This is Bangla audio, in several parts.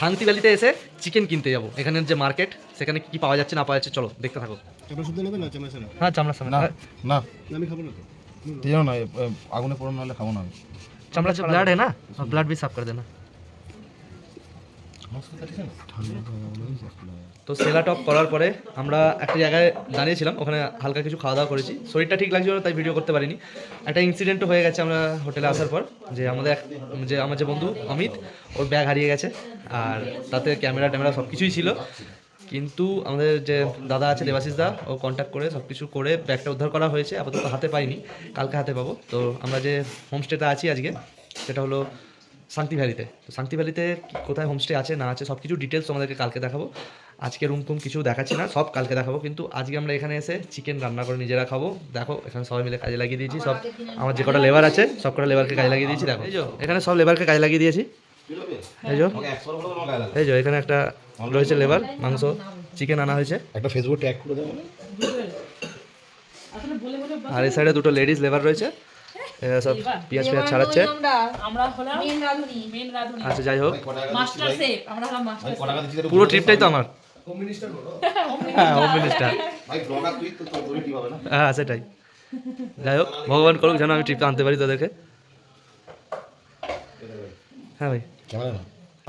শান্তি ভ্যালিতে এসে চিকেন কিনতে যাবো এখানের যে মার্কেট সেখানে কি পাওয়া যাচ্ছে না পাওয়া যাচ্ছে চলো দেখতে থাকো চামড়া শুদ্ধ নেবে না চামড়া ছাড়া হ্যাঁ চামড়া সামনে না না আমি খাবো না তো তুই জানো না এ, এ, আগুনে পোড়ানো নাহলে খাবো না আমি चामड़ा से ब्लड है ना ब्लड भी साफ कर देना তো সেলা টপ করার পরে আমরা একটা জায়গায় দাঁড়িয়েছিলাম, ওখানে হালকা কিছু খাওয়া দাওয়া করেছি। শরীরটা ঠিক লাগছিল তাই ভিডিও করতে পারিনি। একটা ইনসিডেন্টও হয়ে গেছে আমরা হোটেলে আসার পর, যে আমাদের এক যে আমার যে বন্ধু অমিত, ওর ব্যাগ হারিয়ে গেছে, আর তাতে ক্যামেরা ট্যামেরা সব কিছুই ছিল। কিন্তু আমাদের যে দাদা আছে দেবাশিস দা, ও কন্ট্যাক্ট করে সব কিছু করে ব্যাগটা উদ্ধার করা হয়েছে, আপাতত হাতে পাইনি, কালকে হাতে পাবো। তো আমরা যে হোমস্টেতে আছি আজকে, সেটা হলো শান্তি ভ্যালিতে তো শান্তি ভ্যালিতে কোথায় হোমস্টে আছে না আছে সব কিছু ডিটেলস তোমাদেরকে কালকে দেখাবো। আজকে রুম টুম কিছু দেখাচ্ছি না সব কালকে দেখাবো। কিন্তু আজকে আমরা এখানে এসে চিকেন রান্না করে নিজেরা খাব। দেখো এখানে সবাই মিলে কাজে লাগিয়ে দিয়েছি সব আমার যে কটা লেবার আছে সব কটা লেবারকে কাজে লাগিয়ে দিয়েছি দেখো। এই এখানে সব লেবারকে কাজে লাগিয়ে দিয়েছি। এই যো। এই যো এখানে একটা রয়েছে লেবার মাংস চিকেন আনা হয়েছে। একটা ফেসবুক ট্যাগ করে দেবো। আর এই সাইডে দুটো লেডিস লেবার রয়েছে। এরা সব পেঁয়াজ পেঁয়াজ ছাড়াচ্ছে। আচ্ছা যাই হোক। মাস্টার শেফ আমরা হলাম মাস্টার ক টাকা দিচ্ছি পুরো ট্রিপটাই তো আমার। হ্যাঁ হোম মিনিস্টার হ্যাঁ সেটাই। যাই হোক ভগবান করুক যেন আমি ট্রিপটা আনতে পারি তোদেরকে। হ্যাঁ ভাই।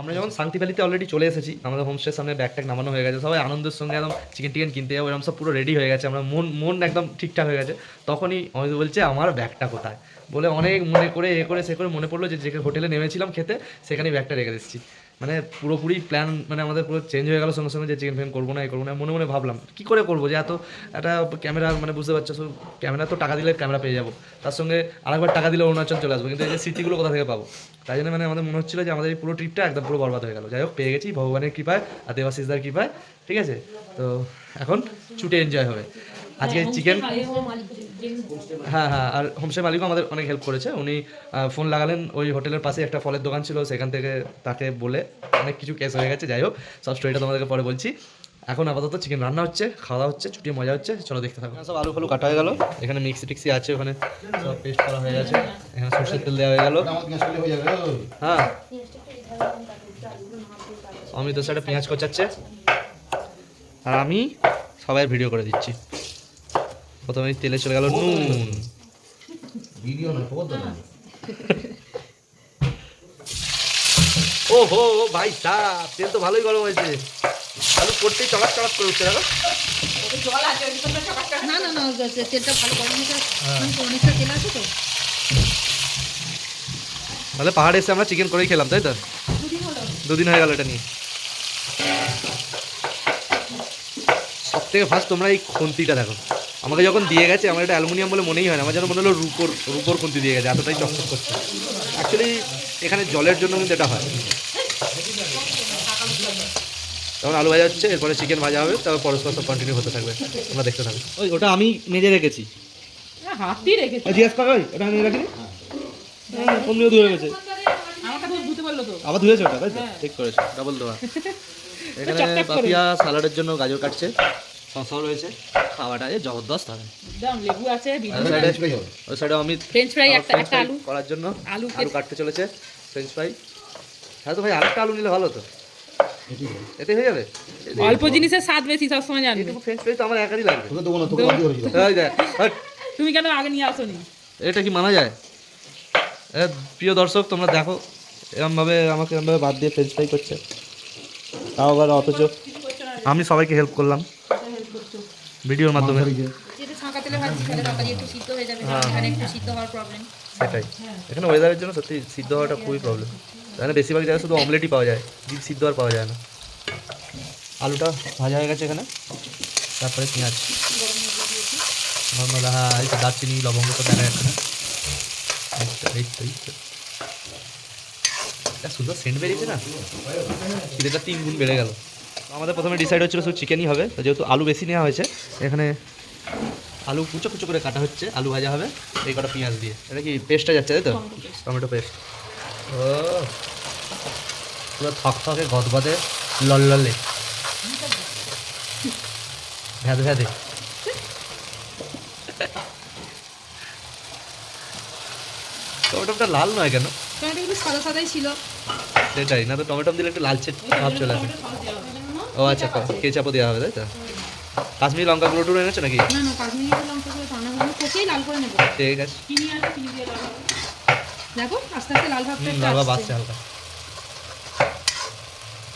আমরা যখন শান্তি ভ্যালিতে অলরেডি চলে এসেছি আমাদের হোমস্টের সামনে ব্যাগ ট্যাগ নামানো হয়ে গেছে। সবাই আনন্দের সঙ্গে একদম চিকেন টিকেন কিনতে যাব এরকম সব পুরো রেডি হয়ে গেছে। আমরা মন মন একদম ঠিকঠাক হয়ে গেছে। তখনই অমিত বলছে আমার ব্যাগটা কোথায়? বলে অনেক মনে করে এ করে সে করে মনে পড়ল যে যে হোটেলে নেমেছিলাম খেতে সেখানেই ব্যাগটা রেখে দিচ্ছি। মানে পুরোপুরি প্ল্যান মানে আমাদের পুরো চেঞ্জ হয়ে গেল সঙ্গে সঙ্গে যে চিকেন ফিকেন করব না এ করব না মনে মনে ভাবলাম কি করে করব যে এত একটা ক্যামেরা মানে বুঝতে পারছ শুধু ক্যামেরা তো টাকা দিলে ক্যামেরা পেয়ে যাব। তার সঙ্গে আরেকবার টাকা দিলে অরুণাচল চলে আসব কিন্তু এই যে স্মৃতিগুলো কোথা থেকে পাবো? তাই জন্য মানে আমাদের মনে হচ্ছিল যে আমাদের এই পুরো ট্রিপটা একদম পুরো বরবাদ হয়ে গেল। যাই হোক পেয়ে গেছি ভগবানের কৃপায় আর দেবাশিসদার কৃপায় ঠিক আছে? তো এখন ছুটে এনজয় হবে। আজকে চিকেন হ্যাঁ হ্যাঁ আর হোমস্টে মালিকও আমাদের অনেক হেল্প করেছে। উনি ফোন লাগালেন ওই হোটেলের পাশে একটা ফলের দোকান ছিল সেখান থেকে তাকে বলে অনেক কিছু কেস হয়ে গেছে যাই হোক সব স্টোরিটা তোমাদেরকে পরে বলছি। এখন আপাতত চিকেন রান্না হচ্ছে খাওয়া হচ্ছে ছুটি মজা হচ্ছে চলো দেখতে থাকো। সব আলু ফালু কাটা হয়ে গেল। এখানে মিক্সি টিক্সি আছে ওখানে সব পেস্ট করা হয়ে গেছে। এখানে সরষের তেল দেওয়া হয়ে গেল। হয়ে অমিত সাইডে পেঁয়াজ কচাচ্ছে। আর আমি সবাই ভিডিও করে দিচ্ছি। প্রথমে তেলে চলে গেল নুন। ভিডিও না খবর দাও। ও হো ভাই সাহ তেল তো ভালোই গরম হয়েছে। আলু করতেই চড়াক চড়াক করে উঠছে। না না না তেলটা ভালো গরম হয়ে। যায় মানে তো অনেকটা তেল আছে তো। তাহলে পাহাড়ে এসে আমরা চিকেন করেই খেলাম তাই তো? দুদিন হয়ে গেল এটা নিয়ে। সব থেকে ফার্স্ট তোমরা এই খুন্তিটা দেখো। আমাকে যখন দিয়ে গেছে আমার এটা অ্যালুমিনিয়াম বলে মনেই হয় না। আমার যেন মনে হলো রুপোর রুপোর খুন্তি দিয়ে গেছে এতটাই চকচক করছে। অ্যাকচুয়ালি এখানে জলের জন্য কিন্তু এটা হয়। তখন আলু ভাজা হচ্ছে এরপরে চিকেন ভাজা হবে তারপর পরস্পর সব কন্টিনিউ হতে থাকবে। তোমরা দেখতে থাকো। ওই ওটা আমি মেজে রেখেছি। হ্যাঁ, হাতই জিজ্ঞেস কর ওই আমি রাখিনি? হ্যাঁ। ধুয়ে গেছে আমাকে তো ধুতে বলল তো। আবার ধুয়েছে ওটা তাই তো? ঠিক করেছে ডাবল ধোয়া এখানে পাপিয়া স্যালাডের জন্য গাজর কাটছে। শসাও রয়েছে খাওয়াটা এ জবরদস্ত হবে। একদম লেবু আছে ওই সাইডে অমিত ফ্রেঞ্চ ফ্রাই একটা একটা আলু। করার জন্য আলু আলু কাটতে চলেছে ফ্রেঞ্চ ফ্রাই হ্যাঁ তো ভাই আরেকটা আলু নিলে ভালো তো এতে হয়ে যাবে? অল্প জিনিসের স্বাদ বেশি সবসময় জানবে। এটুকু ফ্রেঞ্চ ফ্রাই তো আমার একারই লাগবে। তোকে দেবো না তোকে। তুমি কেন আগে নিয়ে আসোনি? এটা কি মানা যায়? প্রিয় দর্শক তোমরা দেখো এরমভাবে আমাকে এরমভাবে বাদ দিয়ে ফ্রেঞ্চ ফ্রাই করছে। তাও আবার অথচ আমি সবাইকে হেল্প করলাম। ভিডিওর মাধ্যমে। হয়ে যাবে। এখানে একটু সিদ্ধ হওয়ার প্রবলেম সেটাই। এখানে ওয়েদারের জন্য সত্যি সিদ্ধ হওয়াটা খুবই প্রবলেম এখানে বেশিরভাগ জায়গায় শুধু অমলেটই পাওয়া যায় ডিপ সিদ্ধ আর পাওয়া যায় না। আলুটা ভাজা হয়ে গেছে এখানে। তারপরে পেঁয়াজ। নর্মাল হ্যাঁ এই তো দারচিনি লবঙ্গ তো দেখা যাচ্ছে না এই তো, এই তো, সুন্দর সেন্ট বেরিয়েছে না? খিদেটা তিন গুণ বেড়ে গেল। আমাদের প্রথমে ডিসাইড হচ্ছিল শুধু চিকেনই হবে তো যেহেতু আলু বেশি নেওয়া হয়েছে এখানে আলু কুচো কুচো করে কাটা হচ্ছে আলু ভাজা হবে এই কটা পেঁয়াজ দিয়ে। এটা কি পেস্টটা যাচ্ছে তাই তো? টমেটো পেস্ট ও পুরো থকথকে গদগদে লললে ভ্যাদে ভ্যাদে টমেটোটা লাল নয় কেন? টমেটোগুলো সাদা সাদাই ছিল। সেটাই না তো টমেটো দিলে একটু লালচে ভাব চলে আসে। ও আচ্ছা কেচাপও দেওয়া হবে তাই তো? কাশ্মীরি লঙ্কা গুঁড়ো টুড়ো এনেছো নাকি? না না কাশ্মীরি লঙ্কা করে রান্না করব কোকেই লাল করে নেব। ঠিক আছে। চিনি আছে চিনি দিয়ে লাগাবো। দেখো আস্তে আস্তে লাল ভাবটা একটু লালবা আসছে। হালকা।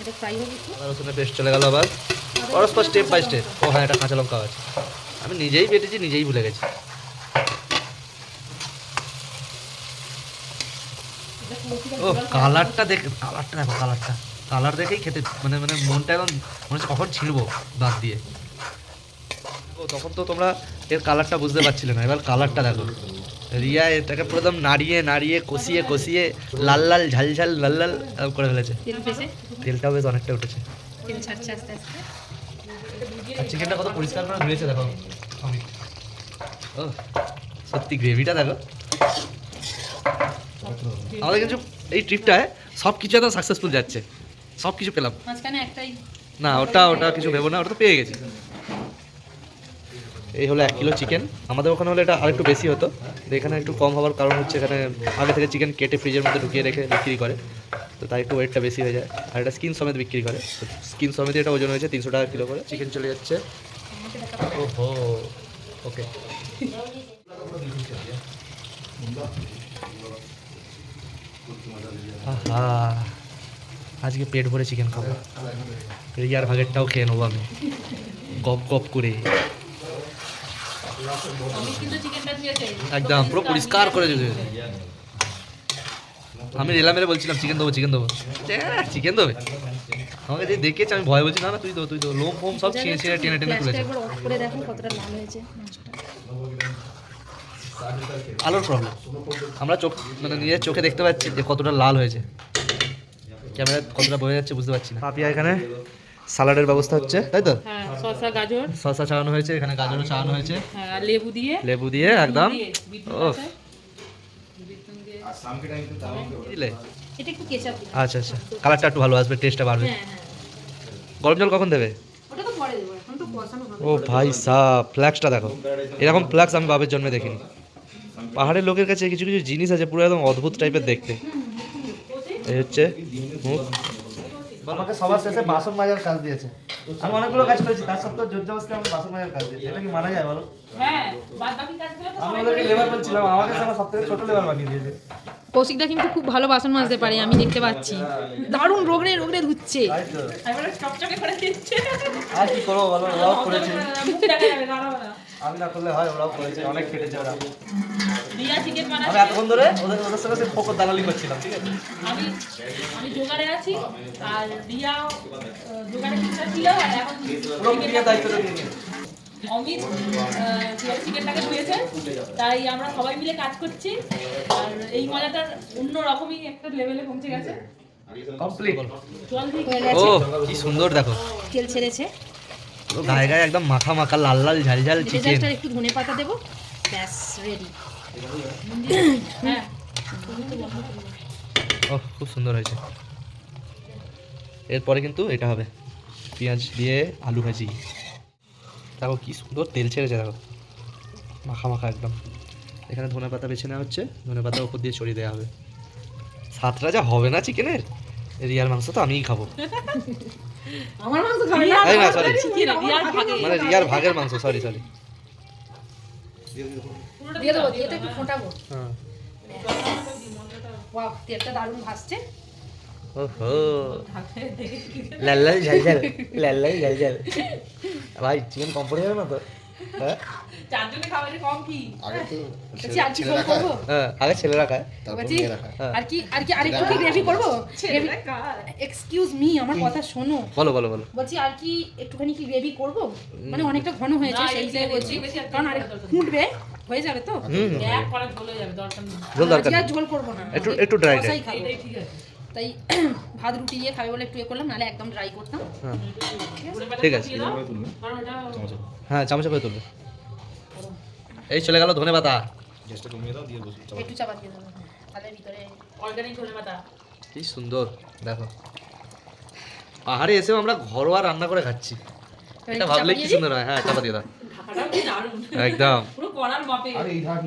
এটা ফ্রাই হবে একটু আদা রসুনের পেস্ট চলে গেল আবার। পরস্পর স্টেপ বাই স্টেপ ও হ্যাঁ এটা কাঁচা লঙ্কা আছে। আমি নিজেই বেটেছি নিজেই ভুলে গেছি। ও কালারটা দেখ কালারটা দেখো কালারটা কালার দেখেই খেতে মানে মানে মনটা একদম মনে হচ্ছে কখন ছিঁড়বো দাঁত দিয়ে। তখন তো তোমরা এর কালারটা বুঝতে পারছিলে না। এবার কালারটা দেখো। রিয়া এটাকে পুরো একদম নাড়িয়ে নাড়িয়ে কষিয়ে কষিয়ে লাল লাল ঝাল ঝাল লাল লাল এরকম করে ফেলেছে। তেলটাও বেশ অনেকটা উঠেছে। আর চিকেনটা কত পরিষ্কার করে ধুয়েছে দেখো। অমিত ও সত্যি গ্রেভিটা দেখো। আমাদের কিন্তু এই ট্রিপটায় সব কিছু একদম সাকসেসফুল যাচ্ছে। সব কিছু পেলাম। মাঝখানে একটাই। না ওটা ওটা কিছু ভেবো না ওটা তো পেয়ে গেছি। এই হলো এক কিলো চিকেন আমাদের ওখানে হলে এটা আরেকটু বেশি হতো। এখানে একটু কম হওয়ার কারণ হচ্ছে এখানে আগে থেকে চিকেন কেটে ফ্রিজের মধ্যে ঢুকিয়ে রেখে বিক্রি করে। তো তাই একটু ওয়েটটা বেশি হয়ে যায়। আর এটা স্কিন সমেত বিক্রি করে। স্কিন সমেত এটা ওজন হয়েছে তিনশো টাকা কিলো করে। চিকেন চলে যাচ্ছে। ওহো ওকে আজকে পেট ভরে চিকেন খাব। রিয়ার ভাগেরটাও খেয়ে নেব আমি। গপ গপ করে। একদম পুরো পরিষ্কার করে দিয়েছে আমি রেলা মেরে বলছিলাম চিকেন দেবো চিকেন দেবো। চিকেন দেবে? আমাকে যে দেখেছি আমি ভয় বলছি না না তুই দেবো তুই দেবো। লোম ফোম সব ছিঁড়ে ছিঁড়ে টেনে টেনে তুলেছে। মাংসটা আলোর প্রবলেম আমরা চোখ মানে নিজের চোখে দেখতে পাচ্ছি যে কতটা লাল হয়েছে। ক্যামেরা কতটা বোঝা যাচ্ছে বুঝতে পারছি না। পাপিয়া এখানে। সালাডের ব্যবস্থা হচ্ছে তাই তো? হ্যাঁ শসা গাজর। শসা চালানো হয়েছে এখানে গাজরও ছাড়ানো হয়েছে। হ্যাঁ লেবু দিয়ে। লেবু দিয়ে একদম। দিয়ে, বিটরুট ও আছে। বিটরুট দিয়ে। দিলে? এটা একটু কেচাপ আচ্ছা আচ্ছা। কালারটা একটু ভালো আসবে টেস্টটা বাড়বে। হ্যাঁ হ্যাঁ। গরম জল কখন দেবে? ওটা তো পরে দেবো এখন তো কষানো হবে। ও ভাই সাহ ফ্ল্যাক্সটা দেখো। এরকম ফ্ল্যাক্স আমি বাবের জন্মে দেখিনি। পাহাড়ের লোকের কাছে কিছু কিছু জিনিস আছে পুরো একদম অদ্ভুত টাইপের দেখতে। এই হচ্ছে মুখ আমাকে সবার শেষে বাসন মাজার কাজ দিয়েছে। আমি অনেকগুলো কাজ করেছি তার সত্ত্বেও জোর জবরদস্তি আমাকে বাসন মাজার কাজ দিয়েছে। এটা কি মানা যায় বলো? হ্যাঁ আমি ওদেরকে লেবার বলছিলাম আমাকে সব সব থেকে ছোট লেবার বানিয়ে দিয়েছে। কৌশিকদা কিন্তু খুব ভালো বাসন মাজতে পারে আমি দেখতে পাচ্ছি। দারুণ রোগড়ে রোগড়ে ধুচ্ছে। আর কি করব বলো করেছে। আমি না করলে হয় ওরাও করেছে অনেক কেটেছে ওরা। রিয়া আমি এতক্ষণ ধরে ওদের ওদের সঙ্গে সে ফোকর দালালি করছিলাম ঠিক আছে? আমি আমি জোগাড়ে আছি আর রিয়া জোগাড়ে কিছুটা ছিল আর এখন পুরো মিডিয়া দায়িত্বটা নিয়ে। নিয়েছে। অমিত চিকেনটাকে ধুয়েছে তাই আমরা সবাই মিলে কাজ করছি আর এই মজাটার অন্য রকমই একটা লেভেলে পৌঁছে গেছে। কমপ্লিট জল দিয়ে ও কি সুন্দর দেখো। তেল ছেড়েছে। গায়ে গায়ে একদম মাখা মাখা লাল লাল ঝাল ঝাল চিকেন একটু ধনে পাতা দেবো। ব্যাস রেডি হ্যাঁ ও খুব সুন্দর হয়েছে। এরপরে কিন্তু এটা হবে। পেঁয়াজ দিয়ে আলু ভাজি। দেখো কি সুন্দর তেল ছেড়েছে দেখো। মাখা মাখা একদম। এখানে ধনে পাতা বেছে নেওয়া হচ্ছে। ধনে পাতা উপর দিয়ে ছড়িয়ে দেওয়া হবে। সাতটা যা হবে না চিকেনের রিয়ার মাংস তো আমিই খাব। আমার মাংস খাবে না। না সরি চিকেন রিয়ার ভাগে মানে রিয়ার ভাগের মাংস সরি সরি দিয়ে দেবো দিয়ে একটু ফোটাবো। হ্যাঁ। ওয়াও তেলটা দারুণ ভাসছে ওহো। লাল লাল ঝাল ঝাল লাল লাল ঝাল ঝাল ভাই চিকেন কম পড়ে যাবে না তো? হ্যাঁ? আগে করব? হ্যাঁ আগে ছেলেরা খায়। তারপর বলছি মেয়েরা খায়। আর কি আর কি আরেকটু কি গ্রেভি করব? এক্সকিউজ মি আমার কথা শোনো। বলো বলো বলো। বলছি আর কি একটুখানি কি গ্রেভি করব? মানে অনেকটা ঘন হয়েছে সেই হিসেবে বলছি। কারণ আর ফুটবে হয়ে যাবে তো? ঝোল দরকার আর ঝোল করব না। একটু একটু ড্রাই ঠিক আছে। তাই ভাত রুটি দিয়ে খাবে বলে একটু এ করলাম নাহলে একদম ড্রাই করতাম। হ্যাঁ। ঠিক আছে। হ্যাঁ চামচে করে তুলবে। এই চলে গেল ধনে পাতা। একটু চাপা দিয়ে দেবো। তাহলে ভিতরে অর্গানিক ধনে পাতা। কি সুন্দর দেখো। পাহাড়ে এসেও আমরা ঘরোয়া রান্না করে খাচ্ছি। এটা ভাবলে কি সুন্দর হয়। হ্যাঁ চাপা দিয়ে দাও। ঢাকাটাও কি দারুণ। একদম।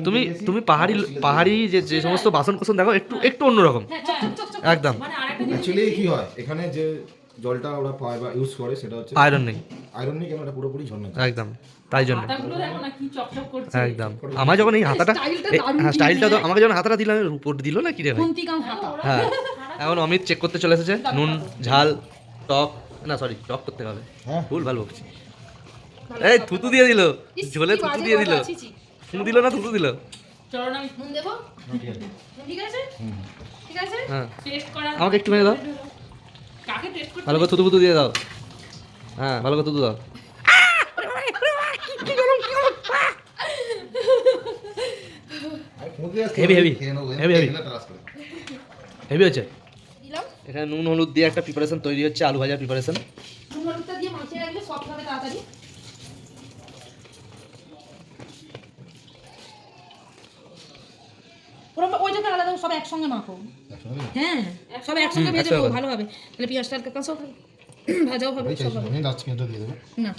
তুমি তুমি পাহাড়ি পাহাড়ি যে যে সমস্ত বাসন কোসন দেখো একটু একটু অন্যরকম। হ্যাঁ। একদম। মানে আরেকটা অ্যাকচুয়ালি কি হয়? এখানে যে জলটা ওরা পায় বা ইউজ করে সেটা হচ্ছে আয়রন নেই। আয়রন নেই কেন? এটা পুরোপুরি ঝর্ণা একদম। তাই জন্য। হাতাগুলো দেখো না কি চকচক করছে। একদম। আমার যখন এই হাতাটা হ্যাঁ স্টাইলটা তো আমাকে যখন হাতাটা দিলাম উপর দিল না কি রে ভাই? হ্যাঁ। এখন অমিত চেক করতে চলে এসেছে। নুন ঝাল টক। না সরি টক করতে হবে। হ্যাঁ। ভুল ভালো বকছি। এই থুতু দিয়ে দিল। ঝোলে থুতু দিয়ে দিল। থুতু দিল না থুতু দিল? চলো না নুন দেবো। নুন ঠিক আছে? ঠিক আছে? হ্যাঁ। আমাকে একটু মেরে দাও। কাকে টেস্ট করতে ভালো করে থুতু ফুতু দিয়ে দাও। হ্যাঁ ভালো করে থুতু দাও। heavy. খেলে ট্রাস করে। হেভি হচ্ছে দিলাম। এখানে নুন হলুদ দিয়ে একটা প্রিপারেশন তৈরি হচ্ছে আলু ভাজার প্রিপারেশন একসঙ্গে মাখো। হ্যাঁ সব একসঙ্গে ভেজে নেব ভালো হবে। তাহলে পেঁয়াজটা হালকা কাঁচাও হবে ভাজাও হবে সব হবে। আমি লাস্ট মিনিটটা দিয়ে দেবো। না।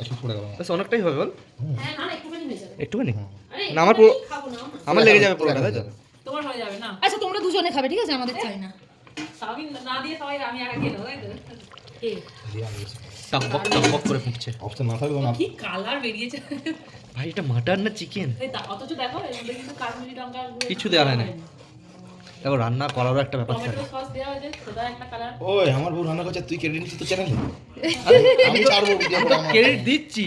একটু পড়ে গেল। ব্যাস অনেকটাই হবে বল। হ্যাঁ একটুখানি হয়ে যাবে। একটুখানি? আরে না, আমার পুরো- খাব না। আমার লেগে যাবে পুরোটা তাই তো? তোমার হয়ে যাবে না। আচ্ছা তোমরা দুজনে খাবে ঠিক আছে? আমাদের চাই না। না দিয়ে সবাই আমি খেয়ে তাই তো? টকবক টকবক করে ফুটছে। অপশন না থাকলে না। কি কালার বেরিয়েছে। ভাই এটা মাটন না চিকেন? অথচ দেখো কিছু দেওয়া হয় না। দেখো রান্না করারও একটা ব্যাপার থাকে। টমেটো সস দেওয়া হয়েছে সোদা একটা কালার ওই আমার বউ রান্না করছে তুই ক্রেডিট নিচ্ছিস তো চ্যানেলে আমি ছাড়বো ক্রেডিট দিচ্ছি।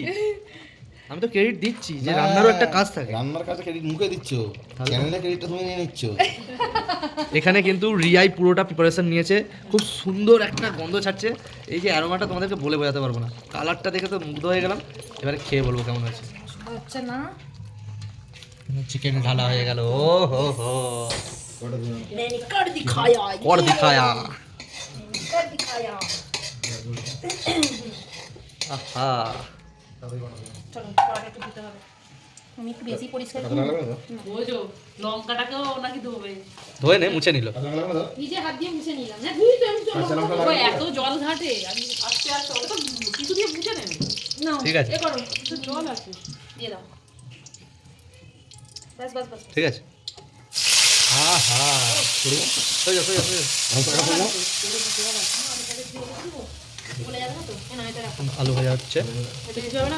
আমি তো ক্রেডিট দিচ্ছি যে রান্নারও একটা কাজ থাকে। রান্নার কাজে ক্রেডিট মুখে দিচ্ছ। চ্যানেলে ক্রেডিটটা তুমি নিয়ে নিচ্ছ। এখানে কিন্তু রিয়াই পুরোটা প্রিপারেশন নিয়েছে। খুব সুন্দর একটা গন্ধ ছাড়ছে। এই যে অ্যারোমাটা তোমাদেরকে বলে বোঝাতে পারব না। কালারটা দেখে তো মুগ্ধ হয়ে গেলাম। এবারে খেয়ে বলব কেমন আছে আচ্ছা না। চিকেন ঢালা হয়ে গেল। ও হো হো ওটা দিন। कर दिखाया কর দিখায়া कर दिखाया আহা চলো কড়াটা একটু দিতে হবে আমি একটু বেশি পরিষ্কার কাঁচা করি লঙ্কা লাগবে তো? বোঝো লঙ্কাটাকেও নাকি ধোবে ধোয়ে নে মুছে নিল কাঁচা লঙ্কা লাগবে তো? নিজে হাত দিয়ে মুছে নিলাম না ধুই তো আমি চলো কাঁচা লঙ্কা ও লাগবে এত জল ঘাটে আমি আস্তে আস্তে ওটা তো কিছু দিয়ে বুঝে নেবে না ঠিক আছে। এ করো তো জল আছে দিয়ে দাও বাস বাস বাস ঠিক আছে এটা রাখো আলু ভাজা হচ্ছে?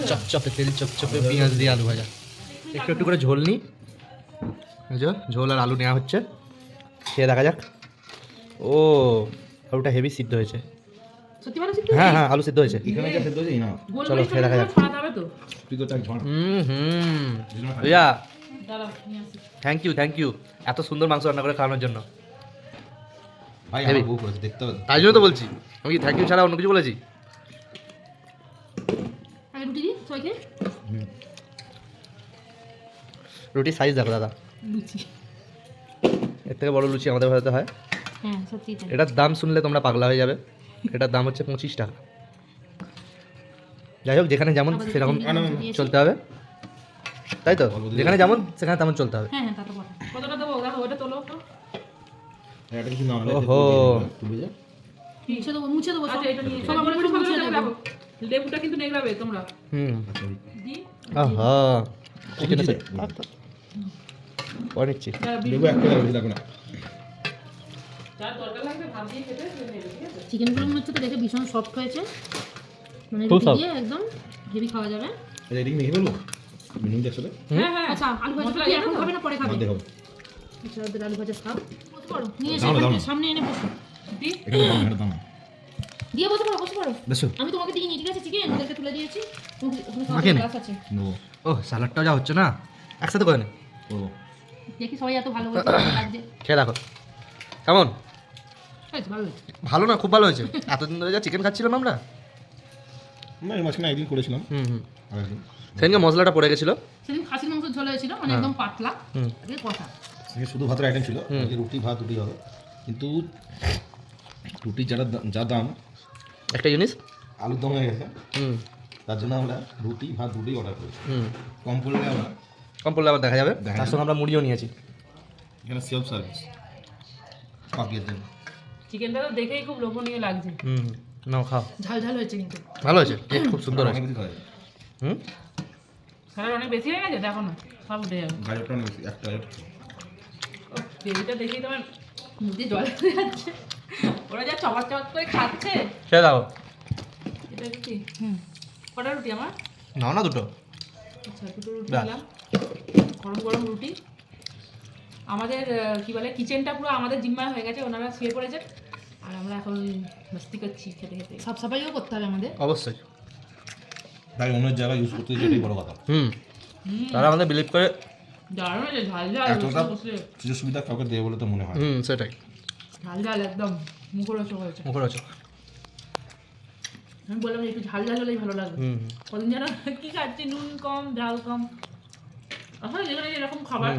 চপচপে তেল চপচপে পেঁয়াজ দিয়ে আলু ভাজা একটু একটু করে ঝোল নিই ঝোল আর আলু নেওয়া হচ্ছে খেয়ে দেখা যাক ও আলুটা হেভি সিদ্ধ হয়েছে হ্যাঁ হ্যাঁ আলু সিদ্ধ হয়েছে চলো, খেয়ে দেখা যাক। হুম হুম থ্যাংক ইউ থ্যাংক ইউ এত সুন্দর মাংস রান্না করে খাওয়ানোর জন্য। ভাই, বউ করেছে, দেখতে হবে। তাই জন্য তো বলছি আমি কি থ্যাংক ইউ ছাড়া অন্য কিছু বলেছি? রুটি সাইজ দেখো দাদা। লুচি। এর থেকে বড় লুচি আমাদের বাড়িতে হয়। হ্যাঁ সত্যি এটার দাম শুনলে তোমরা পাগলা হয়ে যাবে। এটার দাম হচ্ছে পঁচিশ টাকা। যাই হোক যেখানে যেমন সেরকম চলতে হবে। তাই তো? যেখানে যেমন সেখানে তেমন চলতে হবে। হ্যাঁ হ্যাঁ তা তো কতটা দেবো দেখো ওটা তোলো তো। আর কিছু নাও, ওহো। তুই বুঝে? মুছে দেবো মুছে দেবো আচ্ছা এটা নিয়ে সব আমার মুছে দেবো। লেবুটা কিন্তু নেগড়াবে তোমরা। হুম। আচ্ছা, ওই- দি আহা। চিকেন আছে পরে নিচ্ছি। লেবু একটা লাগবে, না। যার দরকার লাগবে ভাব দিয়ে খেতে সে নেবে ঠিক আছে? চিকেনগুলো মনে হচ্ছে তো দেখে ভীষণ সফট হয়েছে। মানে। দিয়ে একদম হেভি খাওয়া যাবে। মেখে ফেলব? নুন দিয়ে হ্যাঁ হ্যাঁ। আচ্ছা আলু ভাজা মশলা কি জানো এখন? খাবে না? পরে খাবে। বাদ আচ্ছা ওদের আলু ভাজা খাও। বসে নিয়ে এসে। দাও না, দাও এখানে না। সামনে এনে বসো। দি। এখানে দাও এখানে দাও দিয়ে বসে পড়ো বসে পড়ো। দেখছ? আমি তোমাকে দিইনি ঠিক আছে? চিকেন? ওদেরকে তুলে দিয়েছি। তুমি- ওখানে গ্লাস আছে। নেব। ও স্যালাডটাও যা হচ্ছে না? একসাথে করে নে। করব। দেখি সবাই এত ভালো লাগছে। খেয়ে দেখো। কেমন? হয়েছে, ভালো হয়েছে। ভালো না খুব ভালো হয়েছে। এতদিন ধরে যা চিকেন খাচ্ছিলাম আমরা। না, এই মাঝখানে একদিন করেছিলাম। হুম হুম। আরেকদিন। সেদিনকে মশলাটা পড়ে গেছিল? সেদিন খাসির মাংস ঝোল হয়েছিল মানে একদম পাতলা কষা। আজকে শুধু ভাতের আইটেম ছিল রুটি ভাত রুটি হবে। কিন্তু রুটি যারা যা দাম একটা জিনিস? আলুর দম হয়ে গেছে। হুম। তার জন্য আমরা রুটি ভাত রুটি অর্ডার করেছি। হুম। কম পড়লে আমরা কম পড়লে আবার দেখা যাবে? তার সঙ্গে আমরা মুড়িও নিয়েছি। এখানে সেলফ সার্ভিস পাপিয়ে দেন চিকেনটা তো দেখেই খুব লোভনীয় লাগছে। হুম। নাও খাও। ঝাল ঝাল হয়েছে কিন্তু। ভালো হয়েছে? টেস্ট খুব সুন্দর হয়েছে। যায়। হুম? স্যালাড অনেক বেশি হয়ে গেছে দেখো না সব উঠে যাবে। গাজরটা অনেক বেশি একটা গাজর দেখেই তোমার মুখে জল যাচ্ছে। ওরা যা চপার চপার করে খাচ্ছে। দাও। এটা রুটি হুম। কটা রুটি আমার? নাও না দুটো। আচ্ছা দুটো রুটি। দিলাম। গরম গরম রুটি। আমাদের কি বলে কিচেনটা পুরো আমাদের জিম্মায় হয়ে গেছে ওনারা শুয়ে পড়েছে আর আমরা এখন মস্তি করছি খেতে খেতে। সাফ সাফাইও করতে হবে আমাদের? অবশ্যই। তাই অন্যের জায়গায় ইউজ করতে যেটাই বড় কথা। হুম। তারা আমাদের বিলিভ করে। দারুণ হয়েছে ঝাল ঝাল এতটা সুযোগ সুবিধা কাউকে দেবে বলে তো মনে হয় হুম সেটাই। ঝাল ঝাল একদম মুখরোচক হয়েছে। মুখরোচক। আমি বললাম একটু ঝাল ঝাল হলেই ভালো লাগবে। কদিন যেন কি খাচ্ছি নুন কম ঝাল কম। আসলে যেখানে যেরকম খাবার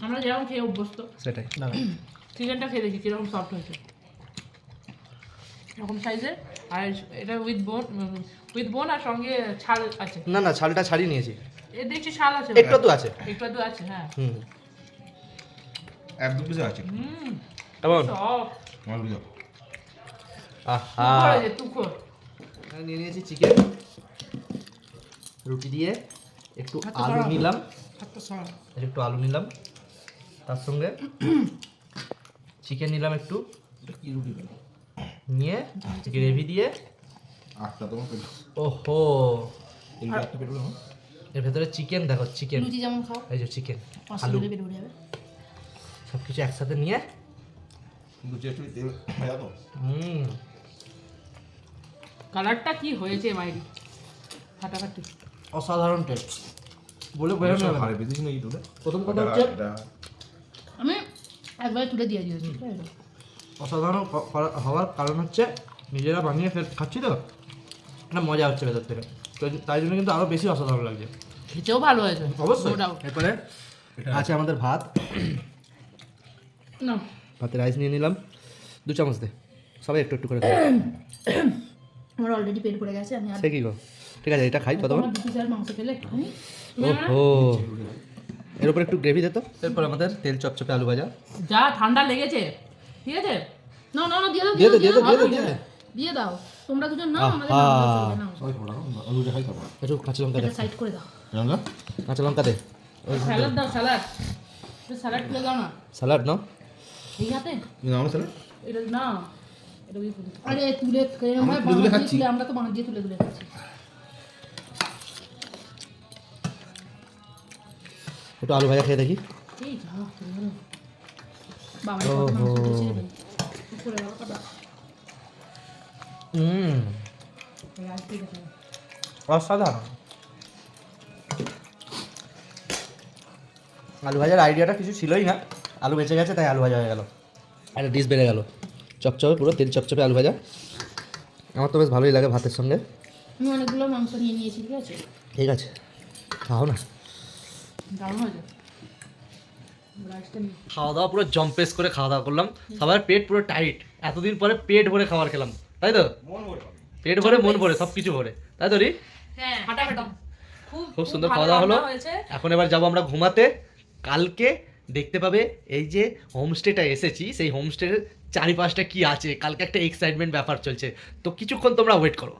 আমরা যেরকম খেয়ে অভ্যস্ত। সেটাই। চিকেনটা খেয়ে দেখি কীরকম সফট হয়েছে। এরকম সাইজের আর এটা উইথ বোন উইথ বোন আর সঙ্গে ছাল আছে। না না ছালটা ছাড়িয়ে নিয়েছি। এ দেখছি ছাল আছে একটু তো আছে। একটু আছে হ্যাঁ। হুম। এক দু আছে। হুম। কেমন আমার বুঝো। আহা। নিয়ে নিয়েছি চিকেন রুটি দিয়ে একটু আলু নিলাম। একটু আলু নিলাম। তার সঙ্গে চিকেন নিলাম একটু। কি রুটি? নিয়ে গ্রেভি দিয়ে। আটটা তোমার ওহো। একটা এর ভেতরে চিকেন দেখো চিকেন। লুচি যেমন খাও এই যে চিকেন আলু। সব কিছু একসাথে নিয়ে। কিন্তু চেষ্টা তেল ভাজা হুম। কালারটা কি হয়েছে মাইরি ফাটাফাটি। অসাধারণ টেস্ট বলে বোঝানো যাবে না। বেশি নাকি প্রথম কথা হচ্ছে আমি একবারে তুলে দিয়ে দিয়েছি অসাধারণ হওয়ার কারণ হচ্ছে নিজেরা বানিয়ে ফের খাচ্ছি তো। একটা মজা হচ্ছে ভেতর থেকে। তো তাই জন্য কিন্তু আরও বেশি অসাধারণ লাগছে। খেতেও ভালো হয়েছে। অবশ্যই। এরপরে? আছে আমাদের ভাত। না ভাতে রাইস নিয়ে নিলাম। দু চামচ দে। সবাই একটু একটু করে খাই আমার অলরেডি পেট ভরে গেছে আমি সে কি গো? ঠিক আছে এটা খাই মাংস খেলে একটুখানি ওহো এর উপর একটু গ্রেভি দে তো। এরপর আমাদের তেল চপচপে আলু ভাজা। যা ঠান্ডা লেগেছে। ঠিক আছে না না না দিয়ে দাও দিয়ে দে দিয়ে দে দাও, দিয়ে দে। দিয়ে দাও। তোমরা দুজন নাও আমাদের। নাও, চলবে, নাও। সবাই খাব না আলুটা খাই খাব একটু কাঁচা লঙ্কা দে সাইড করে দাও। জানো কাঁচা লঙ্কা দে। স্যালাড দাও স্যালাড স্যালাড তুলে দাও না। স্যালাড নাও এই হাতে? না আমার ছেলে এটা না দিয়ে আরে তুলে আমরা তুলে তুলে বাঁশ দিয়ে খাচ্ছি। আমরা তো বাঁশ দিয়ে তুলে তুলে খাচ্ছি। একটু আলু ভাজা খেয়ে দেখি। এই যা অসাধারণ। আলু ভাজার আইডিয়াটা কিছু ছিলই না। আলু বেঁচে গেছে তাই আলু ভাজা হয়ে গেল। একটা ডিশ বেড়ে গেল। চপচপে পুরো তেল চপচপে আলু ভাজা। আমার তো বেশ ভালোই লাগে ভাতের সঙ্গে। আমি অনেকগুলো মাংস নিয়ে নিয়েছি ঠিক আছে? ঠিক আছে। খাও না। দারুণ হয়েছে। খাওয়া দাওয়া পুরো জম্পেস করে খাওয়া দাওয়া করলাম। সবার পেট পুরো টাইট এতদিন পরে পেট ভরে খাবার খেলাম। তাই তো? পেট ভরে মন ভরে সব কিছু ভরে। তাই তো রি? হ্যাঁ খুব খুব সুন্দর খাওয়া দাওয়া হলো। এখন এবার যাব আমরা ঘুমাতে। কালকে দেখতে পাবে এই যে হোমস্টেটা এসেছি সেই হোমস্টের চারিপাশটা কি আছে? কালকে একটা এক্সাইটমেন্ট ব্যাপার চলছে। তো কিছুক্ষণ তোমরা ওয়েট করো।